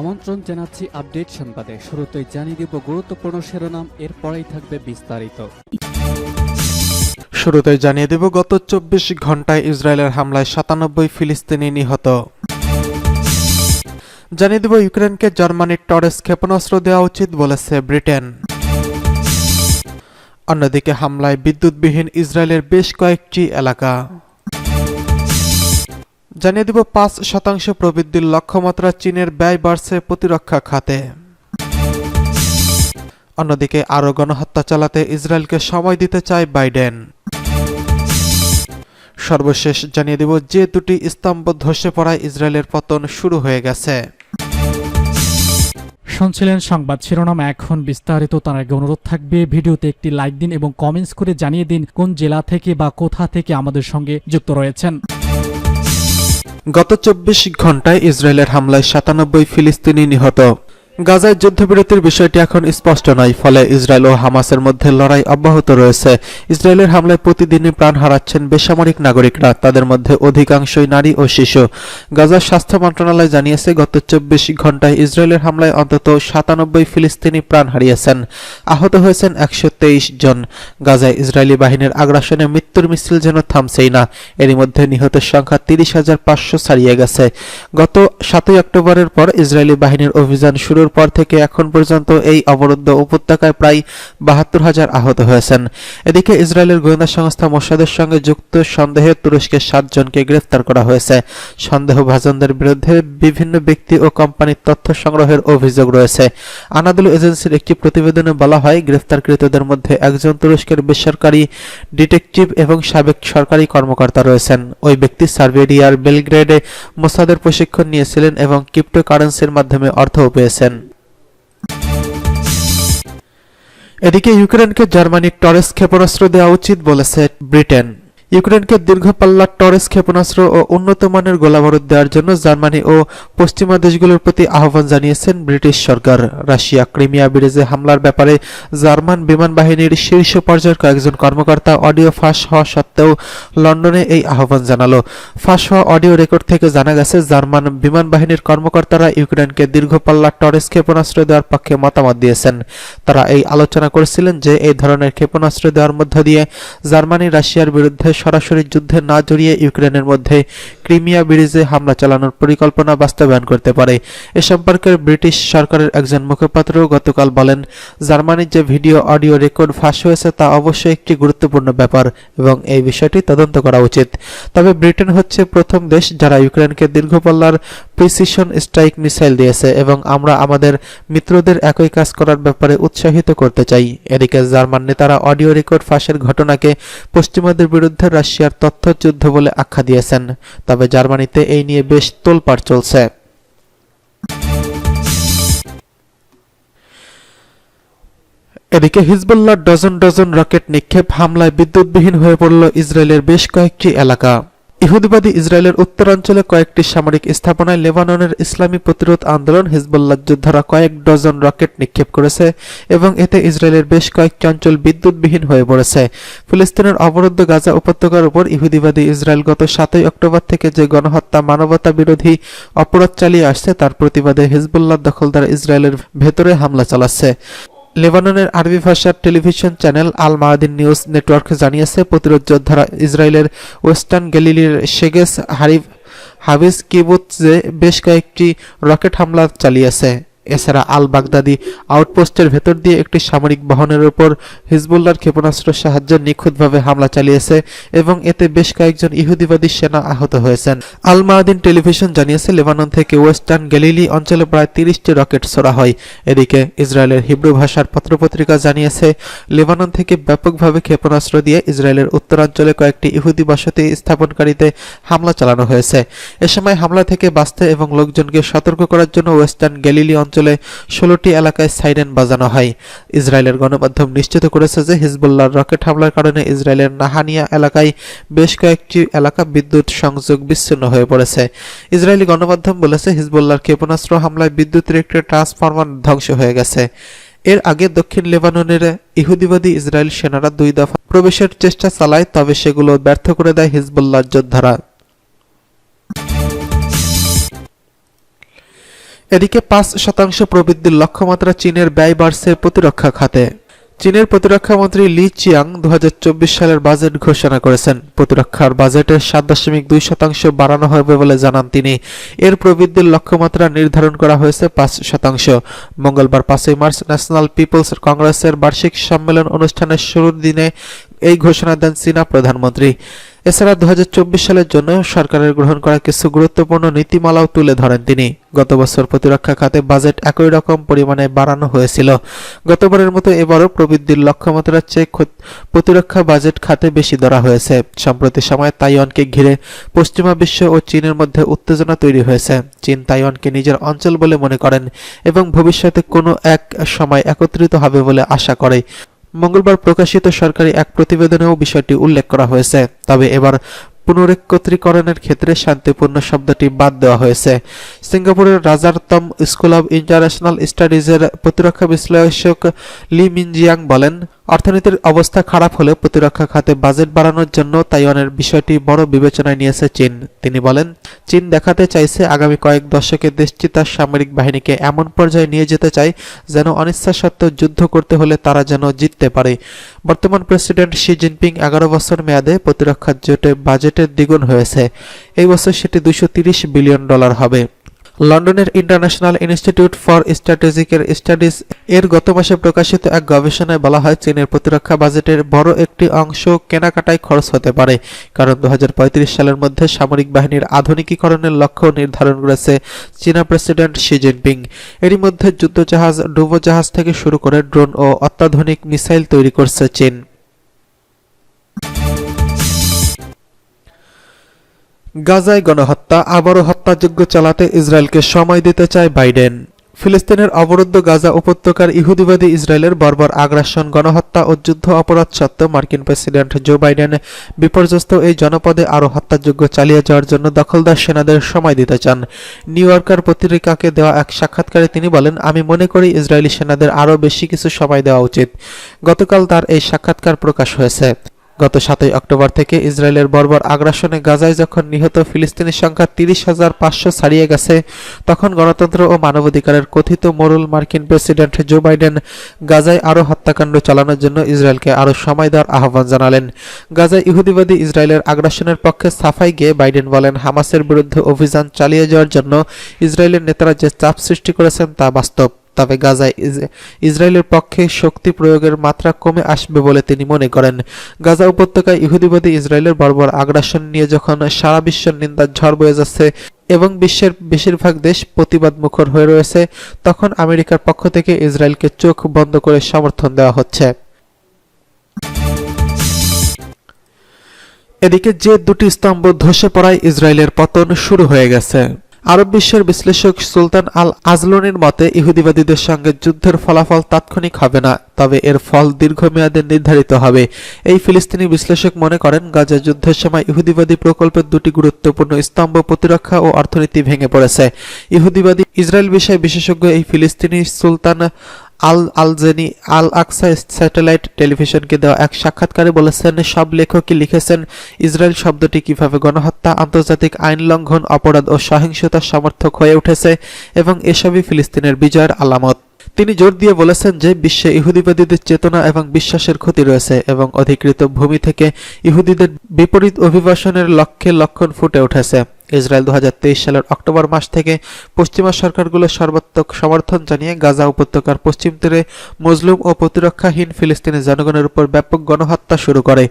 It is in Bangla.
আমন্ত্রণ জানাচ্ছি আপডেট সংবাদে। শুরুতেই জানিয়ে দিব গুরুত্বপূর্ণ শিরোনাম, এরপরেই থাকবে বিস্তারিত। শুরুতে জানিয়ে দেব, গত চব্বিশ ঘন্টায় ইসরায়েলের হামলায় সাতানব্বই ফিলিস্তিনি নিহত। জানিয়ে দেব, ইউক্রেনকে জার্মানির টরেস ক্ষেপণাস্ত্র দেওয়া উচিত বলেছে ব্রিটেন। অন্যদিকে, হামলায় বিদ্যুৎবিহীন ইসরায়েলের বেশ কয়েকটি এলাকা। জানিয়ে দেব পাঁচ শতাংশ প্রবৃদ্ধির লক্ষ্যমাত্রা চীনের ব্যয় বাড়ছে প্রতিরক্ষা খাতে। অন্যদিকে আরও গণহত্যা চালাতে ইসরায়েলকে সময় দিতে চায় বাইডেন। সর্বশেষ জানিয়ে দেব যে দুটি স্তম্ভ ধসে পড়ায় ইসরায়েলের পতন শুরু হয়ে গেছে। শুনছিলেন সংবাদ শিরোনাম, এখন বিস্তারিত, তার আগে অনুরোধ থাকবে, ভিডিওতে একটি লাইক দিন এবং কমেন্টস করে জানিয়ে দিন কোন জেলা থেকে বা কোথা থেকে আমাদের সঙ্গে যুক্ত রয়েছেন। গত চব্বিশ ঘন্টায় ইসরায়েলের হামলায় সাতানব্বই ফিলিস্তিনি নিহত। গাজায় যুদ্ধবিরতির বিষয়টি এখন স্পষ্ট নয়, ফলে ইসরায়েল ও হামাসের মধ্যে লড়াই অব্যাহত রয়েছে। ইসরায়েলের হামলায় প্রতিদিনই প্রাণ হারাচ্ছেন বেসামরিক নাগরিকরা, তাদের মধ্যে অধিকাংশই নারী ও শিশু। গাজার স্বাস্থ্য মন্ত্রণালয় জানিয়েছে, গত চব্বিশ ঘন্টায় ইসরায়েলের হামলায় অন্তত সাতানব্বই ফিলিস্তিনি প্রাণ হারিয়েছেন। আহত হয়েছেন একশো তেইশ জন। গাজায় ইসরায়েলি বাহিনীর আগ্রাসনে মৃত্যুর মিছিল যেন থামছেই না, এরই মধ্যে নিহতের সংখ্যা তিরিশ হাজার পাঁচশো ছাড়িয়ে গেছে। গত সাতই অক্টোবরের পর ইসরায়েলি বাহিনীর অভিযান শুরুর পর থেকে এখন পর্যন্ত এই অবরুদ্ধ উপত্যকায় প্রায় বাহাত্তর হাজার আহত হয়েছেন। এদিকে ইসরায়েলের গোয়েন্দা সংস্থা মোসাদের সঙ্গে যুক্ত সন্দেহে তুরস্কের সাতজনকে গ্রেফতার করা হয়েছে। সন্দেহভাজনদের বিরুদ্ধে বিভিন্ন ব্যক্তি ও কোম্পানির তথ্য সংগ্রহের অভিযোগ রয়েছে। আনাদুল এজেন্সির একটি প্রতিবেদনে বলা হয়, গ্রেফতারকৃতদের মধ্যে একজন তুরস্কের বেসরকারি ডিটেকটিভ এবং সাবেক সরকারি কর্মকর্তা রয়েছেন। ওই ব্যক্তি সার্ভেরিয়ার বেলগ্রেডে মোসাদের প্রশিক্ষণ নিয়েছিলেন এবং ক্রিপ্টোকারেন্সির মাধ্যমে অর্থও পেয়েছেন। এদিকে ইউক্রেনকে জার্মানির টরেস ক্ষেপণাস্ত্র দেওয়া উচিত বলেছে ব্রিটেন। ইউক্রেনকে দীর্ঘ পাল্লার টরেস ক্ষেপণাস্ত্র ও উন্নত মানের গোলাবারুদ দেওয়ার জন্য জার্মানি ও পশ্চিমা দেশগুলোর প্রতি আহ্বান জানিয়েছেন ব্রিটিশ সরকার। রাশিয়া, ক্রিমিয়া ব্রিজে হামলার ব্যাপারে জার্মান বিমান বাহিনীর শীর্ষ পর্যায়ের কয়েকজন কর্মকর্তা অডিও ফাঁস হওয়া সত্ত্বেও লন্ডনে এই আহ্বান জানালো। ফাঁস হওয়া অডিও রেকর্ড থেকে জানা গেছে, জার্মান বিমান বাহিনীর কর্মকর্তারা ইউক্রেনকে দীর্ঘ পাল্লার টরেস ক্ষেপণাস্ত্র দেওয়ার পক্ষে মতামত দিয়েছেন। তারা এই আলোচনা করেছিলেন যে, এই ধরনের ক্ষেপণাস্ত্র দেওয়ার মধ্য দিয়ে জার্মানি রাশিয়ার বিরুদ্ধে সরাসরি যুদ্ধে না জড়িয়ে ইউক্রেনের মধ্যে ক্রিমিয়া ব্রিজে হামলা চালানোর পরিকল্পনা বাস্তবায়ন করতে পারে। এ সম্পর্কে ব্রিটিশ সরকারের একজন মুখপাত্র গতকাল বলেন, জার্মানির যে ভিডিও অডিও রেকর্ড ফাঁস হয়েছে তা অবশ্যই একটি গুরুত্বপূর্ণ ব্যাপার এবং এই বিষয়টি তদন্ত করা উচিত। তবে ব্রিটেন হচ্ছে প্রথম দেশ যারা ইউক্রেনকে দীর্ঘপাল্লার প্রিসিশন স্ট্রাইক মিসাইল দিয়েছে এবং আমরা আমাদের মিত্রদের একই কাজ করার ব্যাপারে উৎসাহিত করতে চাই। এদিকে জার্মান নেতারা অডিও রেকর্ড ফাঁসের ঘটনাকে পশ্চিমাদের বিরুদ্ধে রাশিয়ার তথ্যযুদ্ধ বলে আখ্যা দিয়েছেন, তবে জার্মানিতে এই নিয়ে বেশ তোলপাড় চলছে। এদিকে হিজবুল্লাহ ডজন ডজন রকেট নিক্ষেপ হামলায় বিদ্যুৎবিহীন হয়ে পড়ল ইসরায়েলের বেশ কয়েকটি এলাকা। ইহুদিবাদী ইসরায়েলের উত্তরাঞ্চলে কয়েকটি সামরিক স্থাপনায় লেবাননের ইসলামী প্রতিরোধ আন্দোলন হিজবুল্লাহ যোদ্ধারা কয়েক ডজন রকেট নিক্ষেপ করেছে এবং এতে ইসরায়েলের বেশ কয়েকটি অঞ্চল বিদ্যুৎবিহীন হয়ে পড়েছে। ফিলিস্তিনের অবরুদ্ধ গাজা উপত্যকার উপর ইহুদিবাদী ইসরায়েল গত সাতই অক্টোবর থেকে যে গণহত্যা মানবতা বিরোধী অপরাধ চালিয়ে আসছে, তার প্রতিবাদে হিজবুল্লাহ দখলদার ইসরায়েলের ভেতরে হামলা চালাচ্ছে। লেবাননের আরবি ভাষার television channel Al Mayadeen news network জানিয়েছে, প্রতিরোধ যোদ্ধারা ইসরায়েলের ওয়েস্টার্ন গ্যালিলির শেগেস হারিফ হাবিজ কিবুৎজে বেশ কয়েকটি রকেট হামলা চালিয়েছে। এছাড়া আল বাগদাদি আউটপোস্টের ভেতর দিয়ে একটি সামরিক বহনের উপর হিজবুল্লার ক্ষেপণাস্ত্র সাহায্যে নিখুঁতভাবে হামলা চালিয়েছে এবং এতে বেশ কয়েকজন ইহুদিবাদী সেনা আহত হয়েছেন। আল মাহাদিন টেলিভিশন জানিয়েছে, লেবানন থেকে ওয়েস্টার্ন গ্যালিলি অঞ্চলে প্রায় তিরিশটি রকেট ছোড়া হয়। এদিকে ইসরায়েলের হিব্রু ভাষার পত্রপত্রিকা জানিয়েছে, লেবানন থেকে ব্যাপকভাবে ক্ষেপণাস্ত্র দিয়ে ইসরায়েলের উত্তরাঞ্চলে কয়েকটি ইহুদি বসতি স্থাপনকারীতে হামলা চালানো হয়েছে। এ সময় হামলা থেকে বাঁচতে এবং লোকজনকে সতর্ক করার জন্য ওয়েস্টার্ন গ্যালিলি অঞ্চলে ষোলোটি এলাকায় সাইরেন বাজানো হয়। ইসরায়েলের গণমাধ্যম নিশ্চিত করেছে যে হিজবুল্লাহর রকেট হামলার কারণে ইসরায়েলের নাহানিয়া এলাকায় বেশ কয়েকটি এলাকা বিদ্যুৎ সংযোগ বিচ্ছিন্ন হয়ে পড়েছে। ইসরায়েলি গণমাধ্যম বলেছে, হিজবুল্লাহর ক্ষেপণাস্ত্র হামলায় বিদ্যুতের একটি ট্রান্সফরমার ধ্বংস হয়ে গেছে। এর আগে দক্ষিণ লেবাননের ইহুদিবাদী ইসরায়েল সেনারা দুই দফা প্রবেশের চেষ্টা চালায়, তবে সেগুলো ব্যর্থ করে দেয় হিজবুল্লাহর যোদ্ধারা। এদিকে পাঁচ শতাংশ প্রবৃদ্ধির লক্ষ্যমাত্রা চীনের ব্যয় বাড়ছে প্রতিরক্ষা খাতে। চীনের প্রতিরক্ষা মন্ত্রী লি চিয়াং দুহাজার চব্বিশ সালের বাজেট ঘোষণা করেছেন। প্রতিরক্ষার বাজেটের সাত দশমিক দুই শতাংশ বাড়ানো হবে বলে জানান তিনি। এর প্রবৃদ্ধির লক্ষ্যমাত্রা নির্ধারণ করা হয়েছে পাঁচ শতাংশ। মঙ্গলবার পাঁচই মার্চ ন্যাশনাল পিপলস কংগ্রেসের বার্ষিক সম্মেলন অনুষ্ঠানের শুরুর দিনে এই ঘোষণা দেন চীনা প্রধানমন্ত্রী। এছাড়া দু হাজার চব্বিশ সালের জন্য সরকারের গ্রহণ করা কিছু গুরুত্বপূর্ণ নীতিমালাও তুলে ধরেন তিনি। গত বছর প্রতিরক্ষা খাতে বাজেট একই রকম পরিমাণে বাড়ানো হয়েছিল। গতবারের মতো এবারও প্রবৃদ্ধির লক্ষ্যমাত্রার চেয়ে প্রতিরক্ষা বাজেট খাতে বেশি ধরা হয়েছে। সম্প্রতি সময়ে তাইওয়ানকে ঘিরে পশ্চিমা বিশ্ব ও চীনের মধ্যে উত্তেজনা তৈরি হয়েছে। চীন তাইওয়ানকে নিজের অঞ্চল বলে মনে করেন এবং ভবিষ্যতে কোনো এক সময় একত্রিত হবে বলে আশা করে। মঙ্গলবার প্রকাশিত সরকারি এক প্রতিবেদনেও বিষয়টি উল্লেখ করা হয়েছে। তবে এবার পুনরেকত্রীকরণের ক্ষেত্রে শান্তিপূর্ণ শব্দটি বাদ দেওয়া হয়েছে। সিঙ্গাপুরের রাজারতম স্কুল অব ইন্টারন্যাশনাল স্টাডিজের প্রতিরক্ষা বিশ্লেষক লি মিনজিয়াং বলেন অর্থনীতির অবস্থা খারাপ হলে প্রতিরক্ষা খাতে বাজেট বাড়ানোর জন্য তাইওয়ানের বিষয়টি বড় বিবেচনায় নিয়েছে চীন। তিনি বলেন, চীন দেখাতে চাইছে আগামী কয়েক দশকে দেশটি তার সামরিক বাহিনীকে এমন পর্যায়ে নিয়ে যেতে চায় যেন অনিচ্ছা সত্ত্বেও যুদ্ধ করতে হলে তারা যেন জিততে পারে। বর্তমান প্রেসিডেন্ট শি জিনপিং এগারো বছর মেয়াদে প্রতিরক্ষা জোটে বাজেটের দ্বিগুণ হয়েছে। এই বছর সেটি দুশো বিলিয়ন ডলার হবে। লন্ডনের international institute for strategical studies এর গত মাসে প্রকাশিত এক গবেষণায় বলা হয়, চীনের প্রতিরক্ষা বাজেটের বড় একটি অংশ কেনাকাটায় খরচ হতে পারে। কারণ দু হাজার পঁয়ত্রিশ সালের মধ্যে সামরিক বাহিনীর আধুনিকীকরণের লক্ষ্য নির্ধারণ করেছে চীনা প্রেসিডেন্ট শি জিনপিং। এরই মধ্যে যুদ্ধজাহাজ, ডুবোজাহাজ থেকে শুরু করে ড্রোন ও অত্যাধুনিক মিসাইল তৈরি করছে চীন। গাজায় গণহত্যা, আবারও হত্যাযজ্ঞ চালাতে ইসরায়েলকে সময় দিতে চায় বাইডেন। ফিলিস্তিনের অবরুদ্ধ গাজা উপত্যকার ইহুদিবাদী ইসরায়েলের বর্বর আগ্রাসন, গণহত্যা ও যুদ্ধ অপরাধ সত্ত্বেও মার্কিন প্রেসিডেন্ট জো বাইডেন বিপর্যস্ত এই জনপদে আরও হত্যাযজ্ঞ চালিয়ে যাওয়ার জন্য দখলদার সেনাদের সময় দিতে চান। নিউ ইয়র্কার পত্রিকাকে দেওয়া এক সাক্ষাৎকারে তিনি বলেন, আমি মনে করি ইসরায়েলি সেনাদের আরও বেশি কিছু সময় দেওয়া উচিত। গতকাল তার এই সাক্ষাৎকার প্রকাশ হয়েছে। গত সাতই অক্টোবর থেকে ইসরায়েলের বর্বর আগ্রাসনে গাজায় যখন নিহত ফিলিস্তিনি সংখ্যা তিরিশ হাজার পাঁচশো ছাড়িয়ে গেছে, তখন গণতন্ত্র ও মানবাধিকারের কথিত মোরুল মার্কিন প্রেসিডেন্ট জো বাইডেন গাজায় আরও হত্যাকাণ্ড চালানোর জন্য ইসরায়েলকে আরও সময় দেওয়ার আহ্বান জানালেন। গাজায় ইহুদিবাদী ইসরায়েলের আগ্রাসনের পক্ষে সাফাই গিয়ে বাইডেন বলেন, হামাসের বিরুদ্ধে অভিযান চালিয়ে যাওয়ার জন্য ইসরায়েলের নেতারা যে চাপ সৃষ্টি করেছেন তা বাস্তব। তবে গাজায় ইস- ইসরায়েলের পক্ষে শক্তি প্রয়োগের মাত্রা কমে আসবে বলে তিনি মনে করেন। গাজা উপত্যকায় ইহুদিবাদী ইসরায়েলের বর্বর আগ্রাসন নিয়ে যখন সারা বিশ্বের নিন্দার ঝড় বয়ে যাচ্ছে এবং বিশ্বের বেশিরভাগ দেশ প্রতিবাদ মুখর হয়ে রয়েছে, তখন আমেরিকার পক্ষ থেকে ইসরায়েলকে চোখ বন্ধ করে সমর্থন দেওয়া হচ্ছে। এদিকে যে দুটি স্তম্ভ ধসে পড়ায় ইসরায়েলের পতন শুরু হয়ে গেছে। আরব বিশ্বের বিশ্লেষক সুলতান আল আজলনের মতে, ইহুদিবাদীদের সঙ্গে যুদ্ধের ফলাফল তাৎক্ষণিক হবে না, তবে এর ফল দীর্ঘমেয়াদে নির্ধারিত হবে। এই ফিলিস্তিনি বিশ্লেষক মনে করেন, গাজা যুদ্ধের সময় ইহুদিবাদী প্রকল্পের দুটি গুরুত্বপূর্ণ স্তম্ভ প্রতিরক্ষা ও অর্থনীতি ভেঙে পড়েছে। ইহুদিবাদী ইসরায়েল বিষয়ে বিশেষজ্ঞ এই ফিলিস্তিনি সুলতান আল আলজেনি আল আকসা স্যাটেলাইট টেলিভিশনকে দেওয়া এক সাক্ষাৎকারে বলেছেন, সব লেখকই লিখেছেন ইসরায়েল শব্দটি কীভাবে গণহত্যা, আন্তর্জাতিক আইন লঙ্ঘন, অপরাধ ও সহিংসতার সমর্থক হয়ে উঠেছে এবং এসবই ফিলিস্তিনের বিজয়ের আলামত। তিনি জোর দিয়ে বলেছেন যে, বিশ্বে ইহুদিবাদীদের চেতনা এবং বিশ্বাসের ক্ষতি রয়েছে এবং অধিকৃত ভূমি থেকে ইহুদিদের বিপরীত অভিবাসনের লক্ষ্যে লক্ষণ ফুটে উঠেছে। ইসরায়েল দুহাজার তেইশ সালের অক্টোবর মাস থেকে পশ্চিমা সরকারগুলো সর্বাত্মক সমর্থন জানিয়ে গাজা উপত্যকার পশ্চিম তীরে মজলুম ও প্রতিরক্ষাহীন ফিলিস্তিনি জনগণের উপর ব্যাপক গণহত্যা শুরু করে।